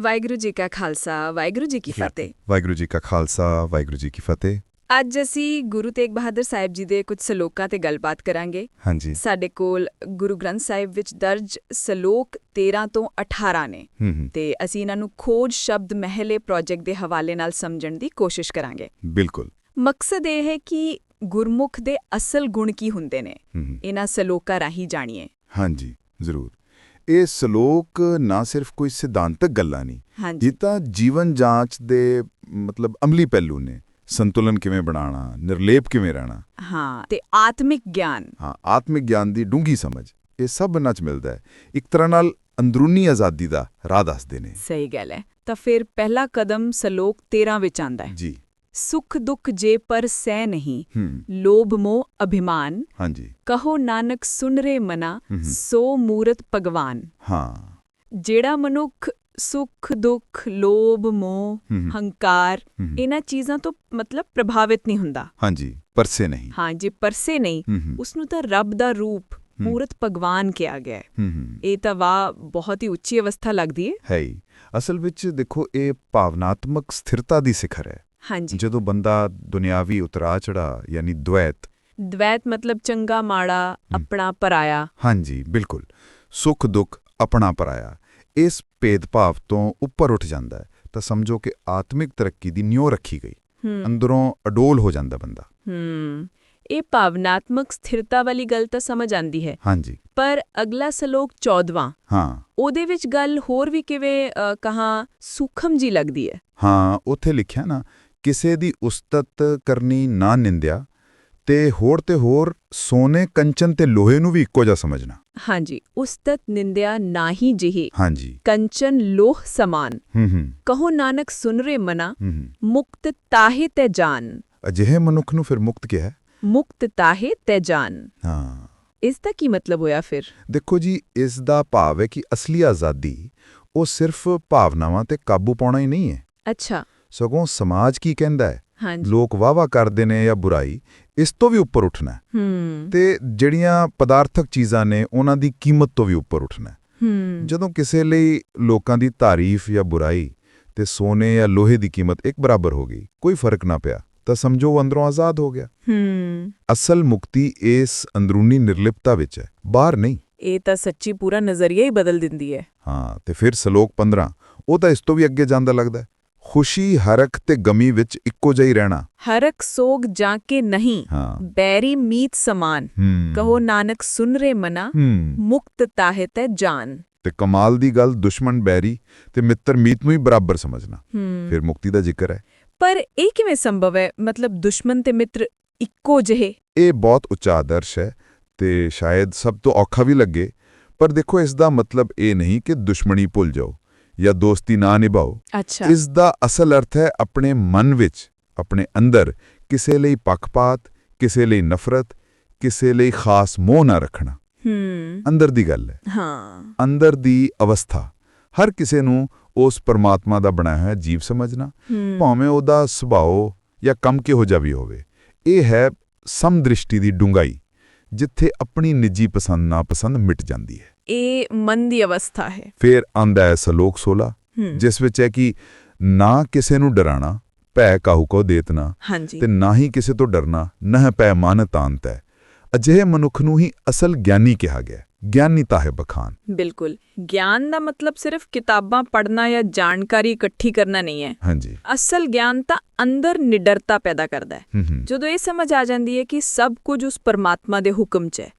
ਵਾਹਿਗੁਰੂ ਜੀ ਕਾ ਖਾਲਸਾ ਵਾਹਿਗੁਰੂ ਜੀ ਕੀ ਫਤਿਹ। ਵਾਹਿਗੁਰੂ ਜੀ ਕਾ ਖਾਲਸਾ ਵਾਹਿਗੁਰੂ ਜੀ ਕੀ ਫਤਿਹ। ਅੱਜ ਅਸੀਂ ਗੁਰੂ ਤੇਗ ਬਹਾਦਰ ਸਾਹਿਬ ਜੀ ਦੇ ਕੁਝ ਸਲੋਕਾਂ ਤੇ ਗੱਲਬਾਤ ਕਰਾਂਗੇ। ਹਾਂਜੀ। ਸਾਡੇ ਕੋਲ ਗੁਰੂ ਗ੍ਰੰਥ ਸਾਹਿਬ ਵਿੱਚ ਦਰਜ ਸਲੋਕ 13 ਤੋਂ 18 ਨੇ। ਤੇ ਅਸੀਂ ਇਹਨਾਂ ਨੂੰ ਖੋਜ ਸ਼ਬਦ ਮਹਿਲੇ ਪ੍ਰੋਜੈਕਟ ਦੇ ਹਵਾਲੇ ਨਾਲ ਸਮਝਣ ਦੀ ਕੋਸ਼ਿਸ਼ ਕਰਾਂਗੇ। ਬਿਲਕੁਲ। ਮਕਸਦ ਇਹ ਹੈ ਕਿ ਗੁਰਮੁਖ ਦੇ ਅਸਲ ਗੁਣ ਕੀ ਹੁੰਦੇ ਨੇ? ਇਹਨਾਂ ਸਲੋਕਾਂ ਰਾਹੀਂ ਜਾਣੀਏ। ਹਾਂਜੀ ਜ਼ਰੂਰ। ਇਹ ਸ਼ਲੋਕ ਨਾ ਸਿਰਫ ਕੋਈ ਸਿਧਾਂਤਕ ਗੱਲਾਂ ਨਹੀਂ। ਇਹ ਤਾਂ ਜੀਵਨ ਜਾਂਚ ਦੇ ਮਤਲਬ ਅਮਲੀ ਪਹਿਲੂ ਨੇ। ਸੰਤੁਲਨ ਕਿਵੇਂ ਬਣਾਉਣਾ ਨਿਰਲੇਪ ਕਿਵੇਂ ਰਹਿਣਾ। ਹਾਂ ਤੇ ਆਤਮਿਕ ਗਿਆਨ। ਹਾਂ ਆਤਮਿਕ ਗਿਆਨ ਦੀ ਡੂੰਗੀ ਸਮਝ ਇਹ ਸਭ ਇਹਨਾਂ 'ਚ ਮਿਲਦਾ ਹੈ। ਇੱਕ ਤਰ੍ਹਾਂ ਨਾਲ ਅੰਦਰੂਨੀ ਆਜ਼ਾਦੀ ਦਾ ਰਾਹ ਦੱਸਦੇ ਨੇ। ਸਹੀ ਗੱਲ ਹੈ। ਤਾਂ ਫਿਰ ਪਹਿਲਾ ਕਦਮ ਸਲੋਕ 13 ਵਿੱਚ ਆਂਦਾ ਹੈ। ਜੀ। ਸੁਖ ਦੁਖ ਜੇ ਪਰ ਸਹਿ ਨਹੀਂ ਲੋਭ ਮੋਹ ਅਭਿਮਾਨ ਹਾਂਜੀ। ਕਹੋ ਨਾਨਕ ਸੁਨ ਰੇ ਮਨਾ। ਸੋ ਮੂਰਤ ਭਗਵਾਨ। ਹਾਂ। ਜਿਹੜਾ ਮਨੁੱਖ ਸੁਖ ਦੁਖ ਲੋਭ ਮੋਹ। ਹੰਕਾਰ। ਇਹਨਾਂ ਚੀਜ਼ਾਂ ਤੋਂ ਮਤਲਬ ਪ੍ਰਭਾਵਿਤ ਨਹੀਂ ਹੁੰਦਾ। ਹਾਂਜੀ ਪਰਸੇ ਨਹੀਂ। ਹਾਂ ਜੇ ਪਰਸੇ ਨਹੀਂ ਉਸ ਨੂੰ ਤਾਂ ਰੱਬ ਦਾ ਰੂਪ ਮੂਰਤ ਭਗਵਾਨ ਕਿਹਾ ਗਿਆ ਹੈ। ਇਹ ਤਾਂ ਵਾ ਬਹੁਤ ਹੀ ਉੱਚੀ ਅਵਸਥਾ ਲੱਗਦੀ ਹੈ ਹੀ। ਅਸਲ ਵਿੱਚ ਦੇਖੋ ਇਹ ਭਾਵਨਾਤਮਕ ਸਥਿਰਤਾ ਦੀ ਸਿਖਰ ਹੈ। ਹਾਂਜੀ। ਜਦੋਂ ਬੰਦਾ ਦੁਨਿਆਵੀ ਉਤਰਾ ਚੜਾ ਯਾਨੀ ਦ્વੈਤ ਦ્વੈਤ ਮਤਲਬ ਚੰਗਾ ਮਾੜਾ ਆਪਣਾ ਪਰਾਇਆ। ਹਾਂਜੀ ਬਿਲਕੁਲ। ਸੁੱਖ ਦੁੱਖ ਆਪਣਾ ਪਰਾਇਆ। ਇਸ ਭੇਦਭਾਵ ਤੋਂ ਉੱਪਰ ਉੱਠ ਜਾਂਦਾ ਹੈ। ਤਾਂ ਸਮਝੋ ਕਿ ਆਤਮਿਕ ਤਰੱਕੀ ਦੀ ਨਿਉ ਰੱਖੀ ਗਈ। ਅੰਦਰੋਂ ਅਡੋਲ ਹੋ ਜਾਂਦਾ ਬੰਦਾ। ਹੂੰ। ਇਹ ਭਾਵਨਾਤਮਕ ਸਥਿਰਤਾ ਵਾਲੀ ਗੱਲ ਤਾਂ ਸਮਝ ਆਂਦੀ ਹੈ। ਹਾਂਜੀ। ਪਰ ਅਗਲਾ ਸਲੋਕ 14ਵਾਂ ਹਾਂ। ਉਹਦੇ ਵਿੱਚ ਗੱਲ ਹੋਰ ਵੀ ਕਿਵੇਂ ਕਹਾਂ ਸੂਖਮ ਜੀ ਲੱਗਦੀ ਹੈ। ਹਾਂ ਉੱਥੇ ਲਿਖਿਆ ਨਾ ਕਿਸੇ ਦੀ ਉਸਤਤ ਕਰਨੀ ਨਾ ਨਿੰਦਿਆ ਤੇ ਹੋਰ ਤੇ ਹੋਰ ਸੋਨੇ ਕੰਚਨ ਤੇ ਲੋਹੇ ਨੂੰ ਵੀ ਇੱਕੋ ਜਿਹਾ ਸਮਝਣਾ। ਹਾਂਜੀ ਉਸਤਤ ਨਿੰਦਿਆ ਨਾਹੀ ਜਿਹੀ। ਹਾਂਜੀ। ਕੰਚਨ ਲੋਹ ਸਮਾਨ। ਹੂੰ ਹੂੰ। ਕਹੋ ਨਾਨਕ ਸੁਨ ਰੇ ਮਨਾ ਹੂੰ ਹੂੰ। ਮੁਕਤ ਤਾਹੇ ਤੇ ਜਾਨ। ਅਜਿਹੇ ਮਨੁੱਖ ਨੂੰ ਫਿਰ ਮੁਕਤ ਕਿਹਾ ਹੈ? ਮੁਕਤ ਤਾਹੇ ਤੇ ਜਾਨ। ਹਾਂ। ਇਸ ਦਾ ਕੀ ਮਤਲਬ ਹੋਇਆ ਫਿਰ? ਦੇਖੋ ਜੀ ਇਸ ਦਾ ਭਾਵ ਹੈ ਕਿ ਅਸਲੀ ਆਜ਼ਾਦੀ ਉਹ ਸਿਰਫ ਭਾਵਨਾਵਾਂ ਤੇ ਕਾਬੂ ਪਾਉਣਾ ਹੀ ਨਹੀਂ ਹੈ। ਅੱਛਾ। ਸਗੋਂ ਸਮਾਜ ਕੀ ਕਹਿੰਦਾ ਹੈ? ਲੋਕ ਵਾਵਾ ਕਰਦੇ ਨੇ ਜਾਂ ਬੁਰਾਈ ਇਸ ਤੋਂ ਵੀ ਉੱਪਰ ਉੱਠਣਾ ਤੇ ਜਿਹੜੀਆਂ ਪਦਾਰਥਕ ਚੀਜ਼ਾਂ ਨੇ ਉਹਨਾਂ ਦੀ ਕੀਮਤ ਤੋਂ ਵੀ ਉੱਪਰ ਉੱਠਣਾ ਜਦੋਂ ਕਿਸੇ ਲਈ ਲੋਕਾਂ ਦੀ ਤਾਰੀਫ ਜਾਂ ਬੁਰਾਈ ਤੇ ਸੋਨੇ ਜਾਂ ਲੋਹੇ ਦੀ ਕੀਮਤ ਇੱਕ ਬਰਾਬਰ ਹੋ ਗਈ ਕੋਈ ਫ਼ਰਕ ਨਾ ਪਿਆ ਤਾਂ ਸਮਝੋ ਉਹ ਅੰਦਰੋਂ ਆਜ਼ਾਦ ਹੋ ਗਿਆ। ਅਸਲ ਮੁਕਤੀ ਇਸ ਅੰਦਰੂਨੀ ਨਿਰਲਿਪਤਾ ਵਿੱਚ ਹੈ ਬਾਹਰ ਨਹੀਂ। ਇਹ ਤਾਂ ਸੱਚੀ ਪੂਰਾ ਨਜ਼ਰੀਆ ਹੀ ਬਦਲ ਦਿੰਦੀ ਹੈ। ਹਾਂ ਤੇ ਫਿਰ ਸ਼ਲੋਕ 15 ਉਹ ਤਾਂ ਇਸ ਤੋਂ ਵੀ ਅੱਗੇ ਜਾਂਦਾ ਲੱਗਦਾ ਹੈ। ਖੁਸ਼ੀ ਹਰਖ ਤੇ ਗਮੀ ਵਿੱਚ ਇੱਕੋ ਜਿਹੀ ਰਹਿਣਾ। ਹਰਕ ਸੋਗ ਜਾਂ ਕੇ ਨਹੀਂ ਹਾਂ। ਬੈਰੀ ਮੀਤ ਸਮਾਨ। ਹੂੰ। ਕਹੋ ਨਾਨਕ ਸੁਨ ਰੇ ਮਨਾ ਹੂੰ। ਮੁਕਤ ਤਾਹੇ ਤੇ ਜਾਨ। ਤੇ ਕਮਾਲ ਦੀ ਗੱਲ ਦੁਸ਼ਮਣ ਬੈਰੀ ਤੇ ਮਿੱਤਰ ਮੀਤ ਨੂੰ ਹੀ ਬਰਾਬਰ ਸਮਝਣਾ। ਹੂੰ। ਫਿਰ ਮੁਕਤੀ ਦਾ ਜ਼ਿਕਰ ਹੈ। ਪਰ ਇਹ ਕਿਵੇਂ ਸੰਭਵ ਹੈ? ਮਤਲਬ ਦੁਸ਼ਮਣ ਤੇ ਮਿੱਤਰ ਇੱਕੋ ਜਿਹੇ? ਇਹ ਬਹੁਤ ਉੱਚਾ ਆਦਰਸ਼ ਹੈ ਤੇ ਸ਼ਾਇਦ ਸਭ ਤੋਂ ਔਖਾ ਵੀ ਲੱਗੇ। ਪਰ ਦੇਖੋ ਇਸ ਦਾ ਮਤਲਬ ਇਹ ਨਹੀਂ ਕਿ ਦੁਸ਼ਮਣੀ ਭੁੱਲ ਜਾਓ। ਜਾਂ ਦੋਸਤੀ ਨਾ ਨਿਭਾਓ। ਅੱਛਾ। ਇਸ ਦਾ ਅਸਲ ਅਰਥ ਹੈ ਆਪਣੇ ਮਨ ਵਿੱਚ ਆਪਣੇ ਅੰਦਰ ਕਿਸੇ ਲਈ ਪੱਖਪਾਤ ਕਿਸੇ ਲਈ ਨਫ਼ਰਤ ਕਿਸੇ ਲਈ ਖਾਸ ਮੋਹ ਨਾ ਰੱਖਣਾ। ਹੂੰ। ਅੰਦਰ ਦੀ ਗੱਲ ਹੈ। ਹਾਂ। ਅੰਦਰ ਦੀ ਅਵਸਥਾ। ਹਰ ਕਿਸੇ ਨੂੰ ਉਸ ਪਰਮਾਤਮਾ ਦਾ ਬਣਾਇਆ ਹੋਇਆ ਜੀਵ ਸਮਝਣਾ ਭਾਵੇਂ ਉਹਦਾ ਸੁਭਾਅ ਜਾਂ ਕੰਮ ਕਿਹੋ ਜਿਹਾ ਵੀ ਹੋਵੇ। ਇਹ ਹੈ ਸਮਦ੍ਰਿਸ਼ਟੀ ਦੀ ਡੂੰਘਾਈ ਜਿੱਥੇ ਆਪਣੀ ਨਿੱਜੀ ਪਸੰਦ ਨਾਪਸੰਦ ਮਿਟ ਜਾਂਦੀ ਹੈ। ਇਹ ਮਨ ਦੀ ਅਵਸਥਾ ਹੈ। ਫਿਰ ਆਂਦਾ ਹੈ ਸਲੋਕ 16 ਹੂੰ। ਜਿਸ ਵਿੱਚ ਹੈ ਕਿ ਨਾ ਕਿਸੇ ਨੂੰ ਡਰਾਣਾ ਭੈ ਕਾਹੂ ਕੋ ਦੇਤਨਾ ਤੇ ਨਾ ਹੀ ਕਿਸੇ ਤੋਂ ਡਰਨਾ ਨਹ ਪੈ ਮਨ ਤਾਂਤ ਹੈ ਅਜਿਹੇ ਮਨੁੱਖ ਨੂੰ ਹੀ ਅਸਲ ਗਿਆਨੀ ਕਿਹਾ ਗਿਆ। ਗਿਆਨੀ ਤਾਂ ਹੈ ਬਖਾਨ। ਬਿਲਕੁਲ। ਗਿਆਨ ਦਾ ਮਤਲਬ ਸਿਰਫ ਕਿਤਾਬਾਂ ਪੜ੍ਹਨਾ ਜਾਂ ਜਾਣਕਾਰੀ ਇਕੱਠੀ ਕਰਨਾ ਨਹੀਂ ਹੈ। ਹਾਂਜੀ। ਅਸਲ ਗਿਆਨ ਤਾਂ ਅੰਦਰ ਨਿਡਰਤਾ ਪੈਦਾ ਕਰਦਾ ਹੈ। ਜਦੋਂ ਇਹ ਸਮਝ ਆ ਜਾਂਦੀ ਹੈ ਕਿ ਸਭ ਕੁਝ ਉਸ ਪਰਮਾਤਮਾ ਦੇ ਹੁਕਮ 'ਚ ਹੈ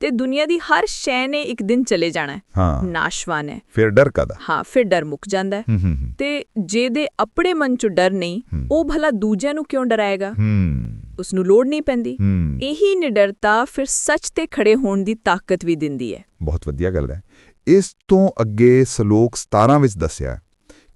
ਤੇ ਦੁਨੀਆ ਦੀ ਹਰ ਸ਼ੈ ਨੇ ਇੱਕ ਦਿਨ ਚਲੇ ਜਾਣਾ ਹੈ। ਨਾਸ਼ਵਾਨ ਹੈ। ਫਿਰ ਡਰ ਕਾਦਾ ਹਾਂ ਫਿਰ ਡਰ ਮੁੱਕ ਜਾਂਦਾ ਹੈ। ਤੇ ਜਿਹਦੇ ਆਪਣੇ ਮਨ 'ਚ ਡਰ ਨਹੀਂ। ਉਹ ਭਲਾ ਦੂਜਿਆਂ ਨੂੰ ਕਿਉਂ ਡਰਾਏਗਾ? ਉਸ ਨੂੰ ਲੋੜ ਨਹੀਂ ਪੈਂਦੀ। ਇਹੀ ਨਿਡਰਤਾ ਫਿਰ ਸੱਚ ਤੇ ਖੜੇ ਹੋਣ ਦੀ ਤਾਕਤ ਵੀ ਦਿੰਦੀ ਹੈ। ਬਹੁਤ ਵਧੀਆ ਗੱਲ ਹੈ। ਇਸ ਤੋਂ ਅੱਗੇ ਸ਼ਲੋਕ 17 ਵਿੱਚ ਦੱਸਿਆ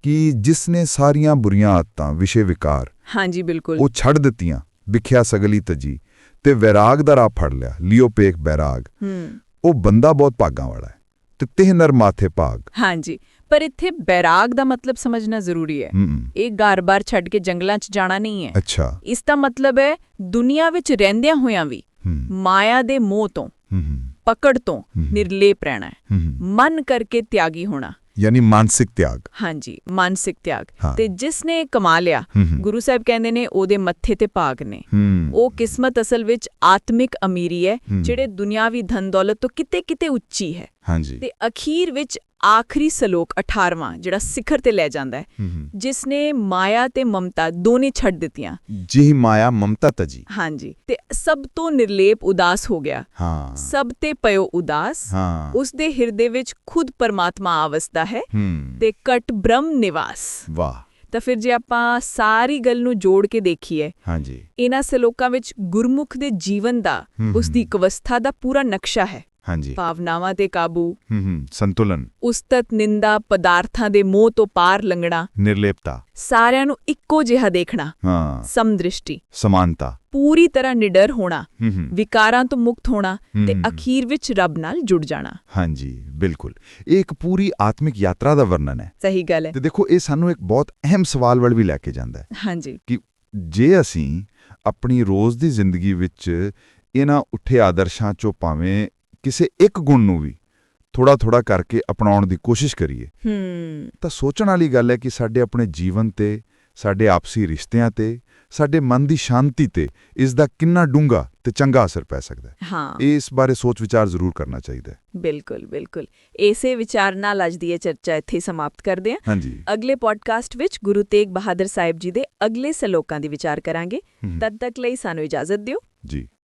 ਕਿ ਜਿਸ ਨੇ ਸਾਰੀਆਂ ਬੁਰੀਆਂ ਆਦਤਾਂ ਵਿਸ਼ੇ ਵਿਕਾਰ ਹਾਂਜੀ ਬਿਲਕੁਲ। ਉਹ ਛੱਡ ਦਿੱਤੀਆਂ ਵਿਖਿਆ ਸਗਲੀ ਤਜੀ ਤੇ ਵੈਰਾਗ ਦਾ ਰਾਹ ਫੜ ਲਿਆ ਲਿਓ ਪੇਖ ਬੈਰਾਗ ਹੂੰ। ਉਹ ਬੰਦਾ ਬਹੁਤ ਭਾਗਾਂ ਵਾਲਾ ਹੈ ਤੇ ਤਿਹ ਨਰ ਮਾਥੇ ਭਾਗ। ਹਾਂਜੀ। ਪਰ ਇੱਥੇ ਬੈਰਾਗ ਦਾ ਮਤਲਬ ਸਮਝਣਾ ਜ਼ਰੂਰੀ ਹੈ। ਇਹ ਘਰ-ਬਾਰ ਛੱਡ ਕੇ ਜੰਗਲਾਂ 'ਚ ਜਾਣਾ ਨਹੀਂ ਹੈ। ਅੱਛਾ। ਇਸ ਦਾ ਮਤਲਬ ਹੈ ਦੁਨੀਆ ਵਿੱਚ ਰਹਿੰਦਿਆਂ ਹੋਇਆਂ ਵੀ ਮਾਇਆ ਦੇ ਮੋਹ ਤੋਂ ਪਕੜ ਤੋਂ। ਨਿਰਲੇਪ ਰਹਿਣਾ ਹੈ। ਮਨ ਕਰਕੇ ਤਿਆਗੀ ਹੋਣਾ। ਯਾਨੀ ਮਾਨਸਿਕ ਤਿਆਗ। ਹਾਂਜੀ ਮਾਨਸਿਕ ਤਿਆਗ। ਤੇ ਜਿਸ ਨੇ ਕਮਾ ਲਿਆ। ਗੁਰੂ ਸਾਹਿਬ ਕਹਿੰਦੇ ਨੇ ਉਹਦੇ ਮੱਥੇ ਤੇ ਭਾਗ ਨੇ। ਉਹ ਕਿਸਮਤ ਅਸਲ ਵਿੱਚ ਆਤਮਿਕ ਅਮੀਰੀ ਹੂੰ। ਜਿਹੜੇ ਦੁਨਿਆਵੀ ਧਨ ਦੌਲਤ ਤੋਂ ਕਿਤੇ ਕਿਤੇ ਉੱਚੀ ਹੈ। ਹਾਂਜੀ। ਤੇ ਅਖੀਰ ਵਿੱਚ ਆਖਰੀ ਸਲੋਕ 18ਵਾਂ ਜਿਹੜਾ ਸਿਖਰ ਤੇ ਲੈ ਜਾਂਦਾ ਹੈ। ਜਿਸ ਨੇ ਮਾਇਆ ਤੇ ਮਮਤਾ ਦੋਨੇ ਛੱਡ ਦਿੱਤੀਆਂ। ਜਿਹੀ ਮਾਇਆ ਮਮਤਾ ਤਜੀ ਹਾਂਜੀ ਤੇ ਸਭ ਤੋਂ ਨਿਰਲੇਪ ਉਦਾਸ ਹੋ ਗਿਆ। ਹਾਂ। ਸਭ ਤੇ ਪਇਓ ਉਦਾਸ ਹਾਂ। ਉਸ ਦੇ ਹਿਰਦੇ ਵਿੱਚ ਖੁਦ ਪਰਮਾਤਮਾ ਆਵਸਦਾ ਹੈ ਤੇ ਕਟ ਬ੍ਰਹਮ ਨਿਵਾਸ। ਵਾਹ। ਤਾਂ ਫਿਰ ਜੇ ਆਪਾਂ ਸਾਰੀ ਗੱਲ ਨੂੰ ਜੋੜ ਕੇ ਦੇਖੀਏ ਹਾਂਜੀ। ਇਹਨਾਂ ਸਲੋਕਾਂ ਵਿੱਚ ਗੁਰਮੁਖ ਦੇ ਜੀਵਨ ਦਾ ਉਸ ਦੀ ਇੱਕ ਅਵਸਥਾ ਦਾ ਪੂਰਾ ਨਕਸ਼ਾ ਹੈ। ਹਾਂਜੀ। ਭਾਵਨਾਵਾਂ ਤੇ ਕਾਬੂ। ਹੂੰ ਹੂੰ ਸੰਤੁਲਨ। ਉਸਤਤ ਨਿੰਦਾ ਪਦਾਰਥਾਂ ਦੇ ਮੋਹ ਤੋਂ ਪਾਰ ਲੰਘਣਾ। ਨਿਰਲੇਪਤਾ। ਸਾਰਿਆਂ ਨੂੰ ਇੱਕੋ ਜਿਹਾ ਦੇਖਣਾ। ਹਾਂ। ਸਮਦ੍ਰਿਸ਼ਟੀ। ਸਮਾਨਤਾ। ਪੂਰੀ ਤਰ੍ਹਾਂ ਨਿਡਰ ਹੋਣਾ। ਹੂੰ ਹੂੰ। ਵਿਕਾਰਾਂ ਤੋਂ ਮੁਕਤ ਹੋਣਾ ਤੇ। ਅਖੀਰ ਵਿੱਚ ਰੱਬ ਨਾਲ ਜੁੜ ਜਾਣਾ। ਹਾਂਜੀ ਬਿਲਕੁਲ। ਇਹ ਇੱਕ ਪੂਰੀ ਆਤਮਿਕ ਯਾਤਰਾ ਦਾ ਵਰਣਨ ਹੈ। ਸਹੀ ਗੱਲ ਹੈ। ਤੇ ਦੇਖੋ ਇਹ ਸਾਨੂੰ ਇੱਕ ਬਹੁਤ ਅਹਿਮ ਸਵਾਲ ਵੱਲ ਵੀ ਲੈ ਕੇ ਜਾਂਦਾ ਹੈ। ਹਾਂਜੀ। ਕਿ ਜੇ ਅਸੀਂ ਆਪਣੀ ਰੋਜ਼ ਦੀ ਜ਼ਿੰਦਗੀ ਵਿੱਚ ਇਹਨਾਂ ਉੱਠੇ ਆਦਰਸ਼ਾਂ ਚੋਂ ਭਾਵੇਂ ਕਿਸੇ ਇੱਕ ਗੁਣ ਨੂੰ ਵੀ ਥੋੜਾ ਥੋੜਾ ਕਰਕੇ ਅਪਣਾਉਣ ਦੀ ਕੋਸ਼ਿਸ਼ ਕਰੀਏ। ਹੂੰ। ਤਾਂ ਸੋਚਣ ਵਾਲੀ ਗੱਲ ਹੈ ਕਿ ਸਾਡੇ ਆਪਣੇ ਜੀਵਨ ਤੇ ਸਾਡੇ ਆਪਸੀ ਰਿਸ਼ਤਿਆਂ ਤੇ ਸਾਡੇ ਮਨ ਦੀ ਸ਼ਾਂਤੀ ਤੇ ਇਸ ਦਾ ਕਿੰਨਾ ਡੂੰਘਾ ਤੇ ਚੰਗਾ ਅਸਰ ਪੈ ਸਕਦਾ ਹੈ। ਹਾਂ। ਇਸ ਬਾਰੇ ਸੋਚ ਵਿਚਾਰ ਜ਼ਰੂਰ ਕਰਨਾ ਚਾਹੀਦਾ ਹੈ। ਬਿਲਕੁਲ ਬਿਲਕੁਲ। ਇਸੇ ਵਿਚਾਰ ਨਾਲ ਅੱਜ ਦੀ ਇਹ ਚਰਚਾ ਇੱਥੇ ਸਮਾਪਤ ਕਰਦੇ ਹਾਂ। ਹਾਂਜੀ। ਅਗਲੇ ਪੋਡਕਾਸਟ ਵਿੱਚ ਗੁਰੂ ਤੇਗ ਬਹਾਦਰ ਸਾਹਿਬ ਜੀ ਦੇ ਅਗਲੇ ਸਲੋਕਾਂ ਦੀ ਵਿਚਾਰ ਕਰਾਂਗੇ। ਤਦ ਤੱਕ ਲਈ ਸਾਨੂੰ ਇਜਾਜ਼ਤ ਦਿਓ। ਜੀ।